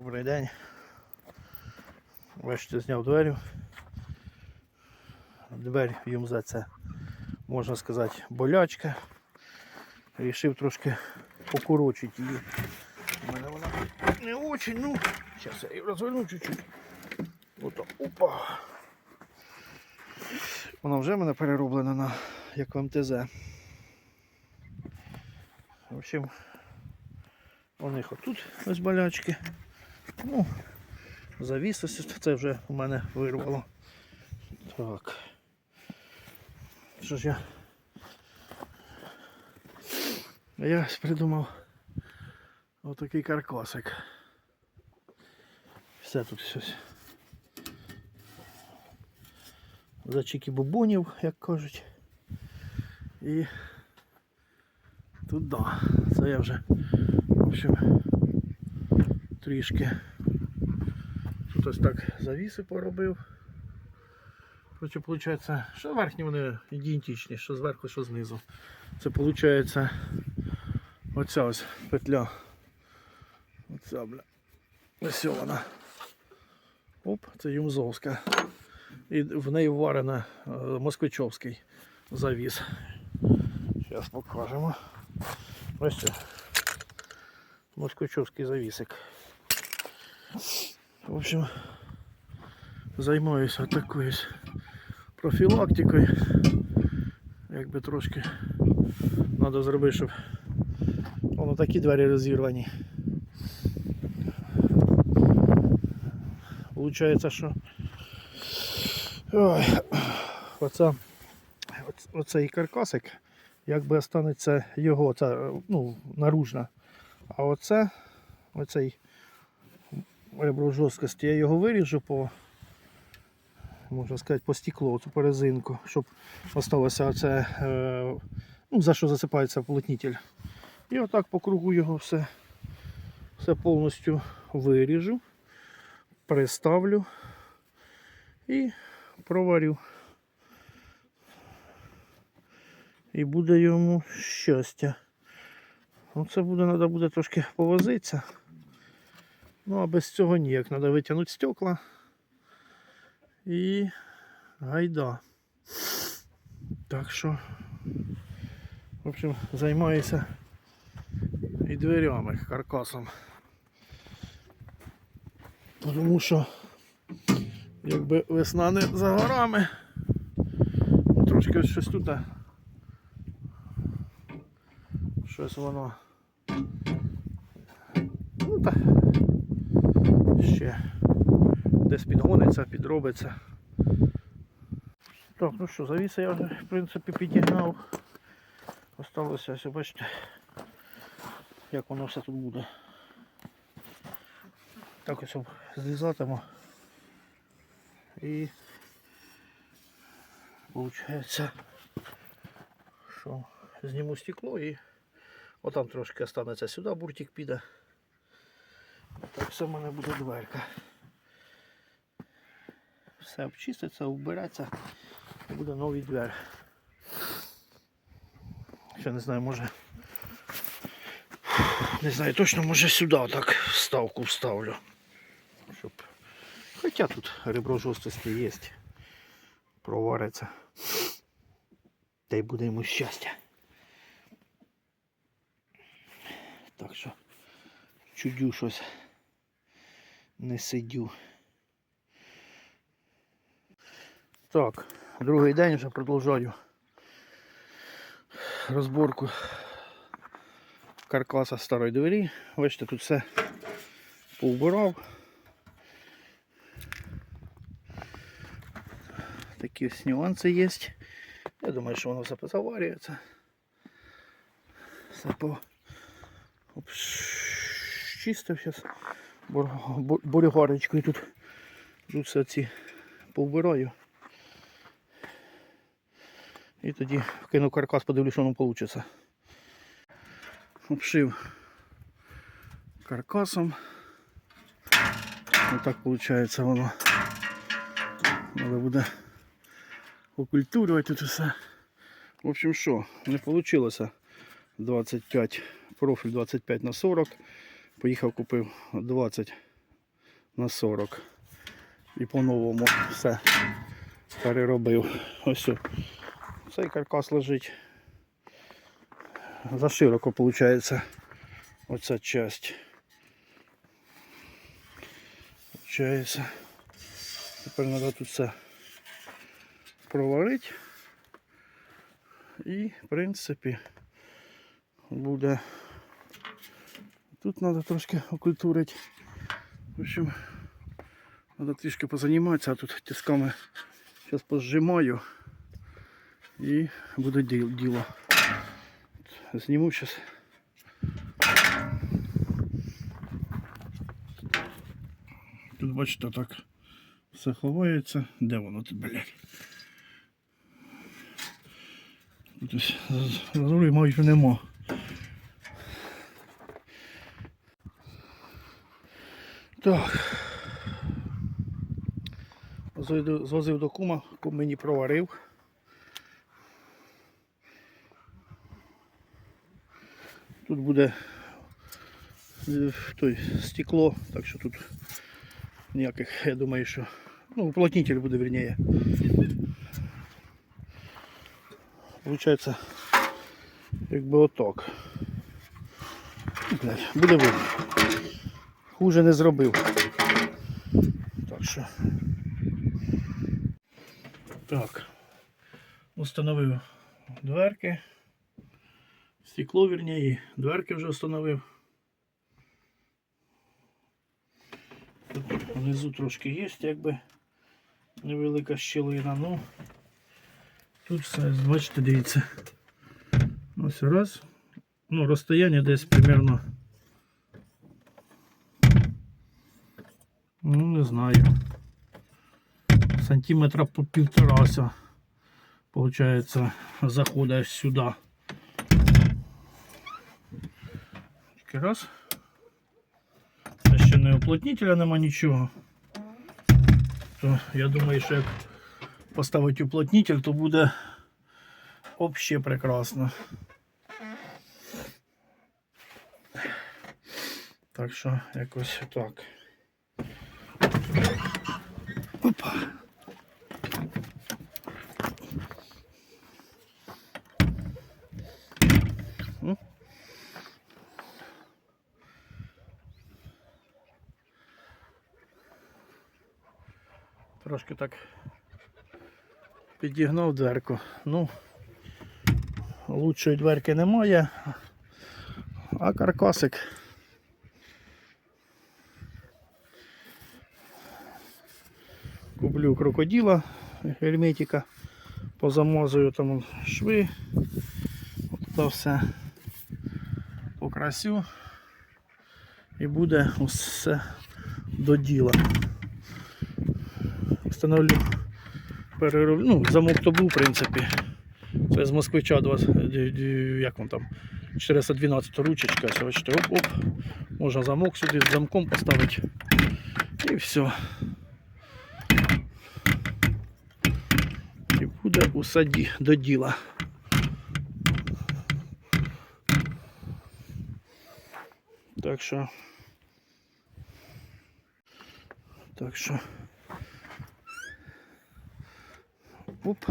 Добрий день. Бачите, зняв двері. Двері ЮМЗ це, можна сказати, болячка. Рішив трошки покорочити її. У мене вона не очень, ну, зараз я її розверну чуть-чуть. Ото, опа. Вона вже в мене перероблена на як в МТЗ. В общем, у них отут ось болячки. Ну, завіс ось це вже у мене вирвало. Так. Що ж я? Я придумав отакий каркасик. Все тут щось. Зачики бубонів, як кажуть. І тут да. Це я вже в общем трішки. Тут ось так завіси поробив. Короче, виходить, що верхні вони ідентичні, що зверху, що знизу. Це виходить оця ось петля. Оця, бля. Ось вона. Оп, це Юмзовська. І в неї вварена е, москвичовський завіс. Зараз покажемо. Ось це. Москвичовський завісик. В общем, займаюся такою профілактикою. Якби трошки треба зробити, щоб воно такі двері розірвані. Получається, що Ой, оце, оцей каркасик, якби останеться його, це, ну, наружна. А оце, оцей ребро жорсткості, я його виріжу по, можна сказати, по стеклу, цю по резинку, щоб осталося оце, е, ну, за що засипається полотнитель. І отак по кругу його все, все повністю виріжу, приставлю і проварю. І буде йому щастя. Ну, це буде, треба буде трошки повозитися. Ну, а без цього ніяк. Треба витягнути стекла і гайда. Так що, в общем, займаюся і дверями, каркасом. Тому що якби весна не за горами. Ну, Трошки ось щось тут. Щось воно. Ну так. Ще десь підгониться, підробиться. Так, ну що, завіси я вже в принципі підігнав. Осталося ось, бачите, як воно все тут буде. Так ось зрізатиму. І виходить, що зніму стекло і отам трошки останеться сюди, буртик піде. Так все в мене буде дверка. Все обчиститься, убереться і буде новий двер. Ще не знаю, може. Не знаю точно, може сюди отак вставку вставлю. Щоб Хоча тут ребро жорсткості є. Провариться. Та й буде йому щастя. Так що чудю щось не сидю. Так, другий день вже продовжую розборку каркаса старої двері. Бачите, тут все повбирав. Такі ось нюанси є. Я думаю, що воно все позаварюється. Все по обчистив зараз бургарочкою тут. Тут все ці повбираю. І тоді вкину каркас, подивлюсь, що воно вийде. Обшив каркасом. Отак виходить воно. Треба буде окультурювати тут все. В общем, що, не вийшло 25, профіль 25 на 40. Поїхав, купив 20 на 40. І по-новому все переробив. Ось. Цей каркас лежить. Зашироко виходить оця часть. Получається. Тепер треба тут все проварити. І, в принципі, буде. Тут треба трошки окультурити. В общем, треба трішки позаніматися, а тут тисками зараз позжимаю і буде діло. Зніму зараз. Тут бачите так все ховається. Де воно тут, блядь? Тут ось зазорів майже нема. Так. Звозив- до кума, кум мені проварив. Тут буде е, той, стекло, так що тут ніяких, я думаю, що. Ну, уплотнитель буде верніше. Получається, якби отак. Буде видно. Хуже не зробив. Так що. Так. Установив дверки. Стекло, вірніше, дверки вже встановив. Тут внизу трошки є, якби невелика щілина, ну тут все, бачите, дивіться. Ось раз. Ну, розстояння десь примерно. Ну, не знаю. Сантиметра по півторася. Получається, заходить сюди. Тільки раз. Ще не уплотнителя нема нічого. То я думаю, що як поставити уплотнитель, то буде взагалі прекрасно. Так що якось так. Трошки так підігнув дверку. Ну, лучшої дверки немає, а каркасик. Куплю крокодила герметика, позамазую там шви, от все покрасю і буде все до діла. Встановлю перероблю. Ну, замок то був, в принципі. Це з москвича 20, ді- ді- як він там, 412 ручечка, ось бачите, оп-оп. Можна замок сюди з замком поставити. І все. І буде усе ді- до діла. Так що. Так що. Оп.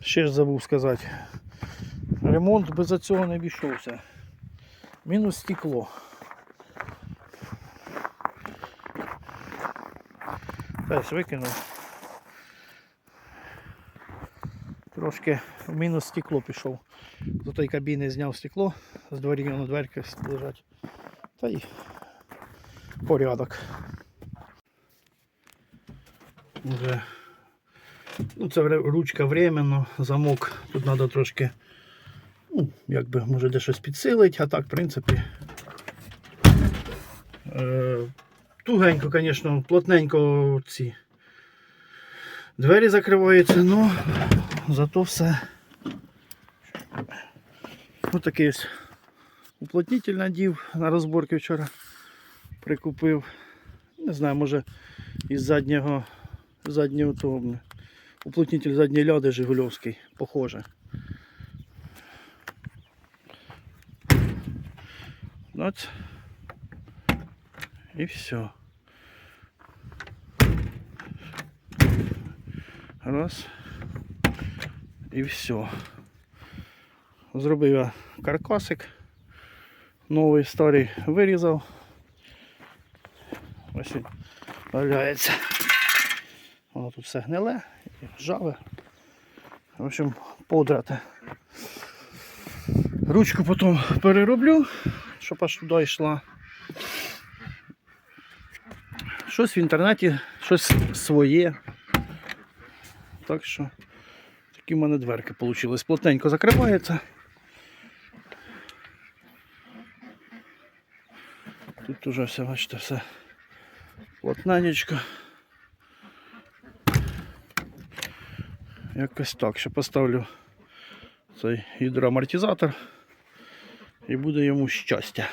Ще ж забув сказати. Ремонт без цього не обійшовся. Мінус стекло. Ось викинув. Трошки в мінус стекло пішов. З тої кабіни зняв стекло, з дворі на дверки лежать. Та й порядок. Уже. Ну, це ручка временно, замок. Тут треба трошки, ну, якби, може де щось підсилити, а так, в принципі. Е, тугенько, звісно, плотненько ці двері закриваються, але зато все. Ось такий ось уплотнитель надів на розборки вчора прикупив. Не знаю, може із заднього заднього того. Уплотнитель задньої ляди Жигульовський, похоже. Доць. І все. Раз. І все. Зробив я каркасик. Новий старий вирізав. Ось валяється. Воно тут все гниле, і ржаве. В общем, подрати. Ручку потім перероблю, щоб аж туди йшла. Щось в інтернеті, щось своє. Так що такі в мене дверки вийшли. Плотненько закривається. Тут уже все, бачите, все плотненечко. Якось так. Ще поставлю цей гідроамортизатор і буде йому щастя.